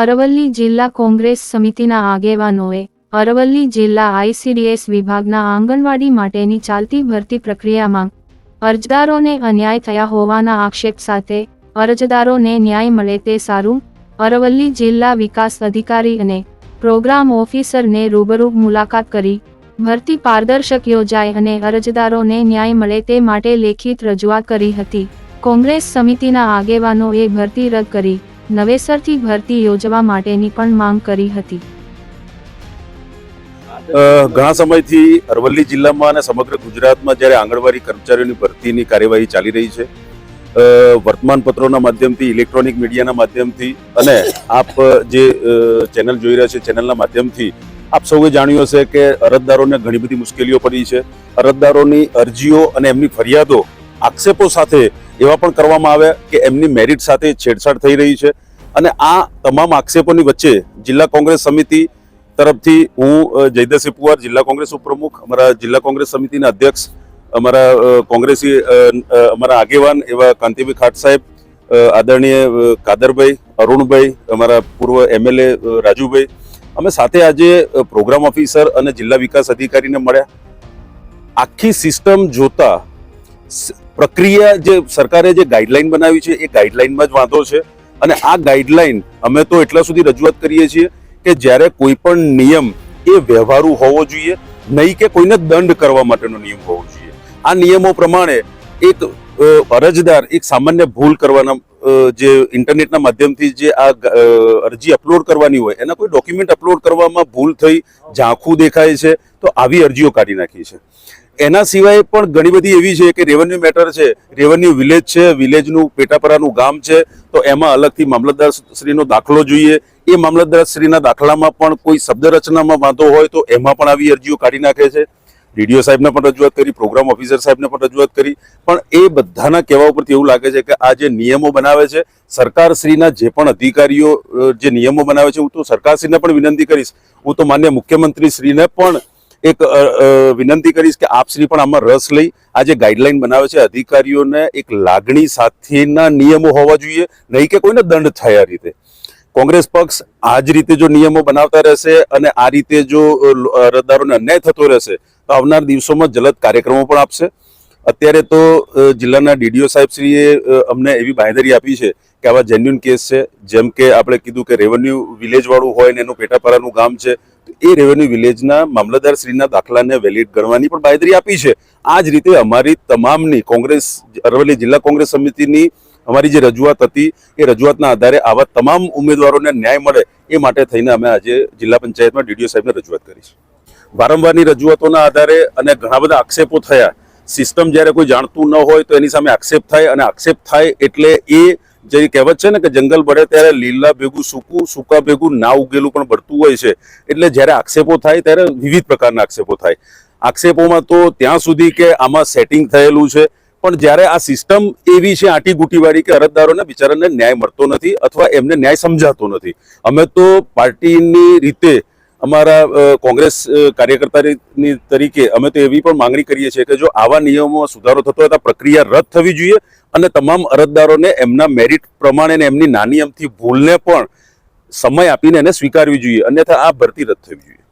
અરવલ્લી જિલ્લા કોંગ્રેસ સમિતિના આગેવાનોએ અરવલ્લી જિલ્લા આઈસીડીએસ વિભાગના આંગણવાડી માટેની ચાલતી ભરતી પ્રક્રિયામાં અરજદારોને અન્યાય થયા હોવાના આક્ષેપ સાથે અરજદારોને ન્યાય મળે તે સારું, અરવલ્લી જિલ્લા વિકાસ અધિકારી અને પ્રોગ્રામ ઓફિસરને રૂબરૂ મુલાકાત કરી, ભરતી પારદર્શક યોજાય અને અરજદારોને ન્યાય મળે તે માટે લેખિત રજૂઆત કરી હતી. કોંગ્રેસ સમિતિના આગેવાનોએ ભરતી રદ કરી. નવેસરથી ભરતી યોજવા માટેની પણ માંગ કરી હતી. ઘણા સમયથી અરવલ્લી જિલ્લામાં અને સમગ્ર ગુજરાતમાં જ્યારે આંગણવાડી કર્મચારીઓની ભરતીની કાર્યવાહી ચાલી રહી છે અ, વર્તમાન પત્રોના માધ્યમથી ઇલેક્ટ્રોનિક મીડિયાના માધ્યમથી અને આપ જે ચેનલ જોઈ રહ્યા છે ચેનલના માધ્યમથી આપ સૌએ જાણ્યું હશે કે અરજદારોને ઘણી બધી મુશ્કેલીઓ પડી છે. અરજદારોની અરજીઓ અને એમની ફરિયાદો આક્ષેપો સાથે એવા પણ કરવામાં આવ્યા કે એમની મેરિટ સાથે છેડછાડ થઈ રહી છે. અને આ તમામ આક્ષેપોની વચ્ચે જિલ્લા કોંગ્રેસ સમિતિ તરફથી હું અ, જયદસિંહ પુવાર જિલ્લા કોંગ્રેસ ઉપપ્રમુખ અમારા જિલ્લા કોંગ્રેસ સમિતિના અધ્યક્ષ અમારા કોંગ્રેસી અમારા આગેવાન એવા કાંતિભાઈ ખાટ સાહેબ આદરણીય કાદરભાઈ અરુણભાઈ અમારા પૂર્વ એમએલએ રાજુભાઈ અમે સાથે આજે પ્રોગ્રામ ઓફિસર અને જિલ્લા વિકાસ અધિકારીને મળ્યા. આખી સિસ્ટમ જોતા પ્રક્રિયા જે સરકારે જે ગાઈડલાઈન બનાવી છે, એ ગાઈડલાઈનમાં જ વાંધો છે. અને આ ગાઈડલાઈન અમે તો એટલા સુધી રજૂઆત કરીએ છીએ કે જ્યારે કોઈ પણ નિયમ એ વ્યવહારુ હોવો જોઈએ, નહીં કે કોઈને દંડ કરવા માટેનો નિયમ હોવો જોઈએ. આ નિયમો પ્રમાણે એક અરજદાર એક સામાન્ય ભૂલ કરવાના જે ઇન્ટરનેટના માધ્યમથી જે આ અરજી અપલોડ કરવાની હોય, એના કોઈ ડોક્યુમેન્ટ અપલોડ કરવામાં ભૂલ થઈ, ઝાંખું દેખાય છે, તો આવી અરજીઓ કાઢી નાખી છે. એના સિવાય પણ ઘણી બધી એવી છે કે રેવન્યુ મેટર છે. રેવન્યુ વિલેજ છે વિલેજનું પેટાપરાનું ગામ છે, તો એમાં અલગથી મામલતદાર શ્રીનો દાખલો જોઈએ. એ મામલતદાર શ્રીના દાખલામાં પણ કોઈ શબ્દ રચનામાં વાંધો હોય તો એમાં પણ આવી અરજીઓ કાઢી નાખે છે. ડીડીઓ સાહેબને પણ રજૂઆત કરી, પ્રોગ્રામ ઓફિસર સાહેબને પણ રજૂઆત કરી. પણ એ બધાના કહેવા ઉપરથી એવું લાગે છે કે આ જે નિયમો બનાવે છે, સરકારશ્રીના જે પણ અધિકારીઓ જે નિયમો બનાવે છે, હું તો સરકારશ્રીને પણ વિનંતી કરીશ. હું તો માન્ય મુખ્યમંત્રી શ્રીને પણ એક વિનંતી કરીશ કે આપશ્રી પણ આમાં રસ લઈ. આ જે ગાઈડલાઈન બનાવે છે, અધિકારીઓને એક લાગણી સાથેના નિયમો હોવા જોઈએ. નહીં કે કોઈને દંડ થાય રીતે. કોંગ્રેસ પક્ષ આ જ રીતે જો નિયમો બનાવતા રહેશે અને આ રીતે જો અરજદારોને અન્યાય થતો રહેશે, તો આવનાર દિવસોમાં જલદ કાર્યક્રમો પણ આપશે. અત્યારે તો જિલ્લાના ડીડીઓ સાહેબશ્રીએ અમને એવી બાંહેધરી આપી છે કે આવા જેન્યુન કેસ છે. જેમ કે આપણે કીધું કે રેવન્યુ વિલેજવાળું હોય ને એનું પેટાપરાનું ગામ છે એ રેવન્યુ વિલેજના મામલતદાર શ્રીના દાખલાને વેલિડ ગણવાની પણ બાંહેધરી આપી છે. આ જ રીતે અમારી તમામની કોંગ્રેસ, અરવલ્લી જિલ્લા કોંગ્રેસ સમિતિની અમારી જે રજૂઆત હતી, એ રજૂઆતના આધારે આવા તમામ ઉમેદવારોને ન્યાય મળે એ માટે થઈને અમે આજે જિલ્લા પંચાયતમાં ડીડીઓ સાહેબને રજૂઆત કરી છે. વારંવારની રજૂઆતોના આધારે અને ઘણા બધા આક્ષેપો થયા. સિસ્ટમ જ્યારે કોઈ જાણતું ન હોય તો એની સામે આક્ષેપ થાય અને આક્ષેપ થાય એટલે એ જે કહેવત છે ને કે જંગલ બળે ત્યારે લીલા ભેગું સૂકું, સૂકા ભેગું ના ઉગેલું પણ બળતું હોય છે. એટલે જ્યારે આક્ષેપો થાય ત્યારે વિવિધ પ્રકારના આક્ષેપો થાય. આક્ષેપોમાં તો ત્યાં સુધી કે આમાં સેટિંગ થયેલું છે. પણ જ્યારે આ સિસ્ટમ એવી છે આટી ગુટીવાળી કે અરજદારોને બિચારાને ન્યાય મળતો નથી અથવા એમને ન્યાય સમજાતો નથી. અમે તો પાર્ટીની રીતે અમારા કોંગ્રેસ કાર્યકર્તાની તરીકે અમે તો એવી પણ માંગણી કરીએ છીએ કે જો આવા નિયમોમાં સુધારો થતો હોય તો પ્રક્રિયા રદ થવી જોઈએ અને તમામ અરજદારોને એમના મેરિટ પ્રમાણે એમની નાની અમથી ભૂલને પણ સમય આપીને એને સ્વીકારવી જોઈએ અન્યથા આ ભરતી રદ થવી જોઈએ.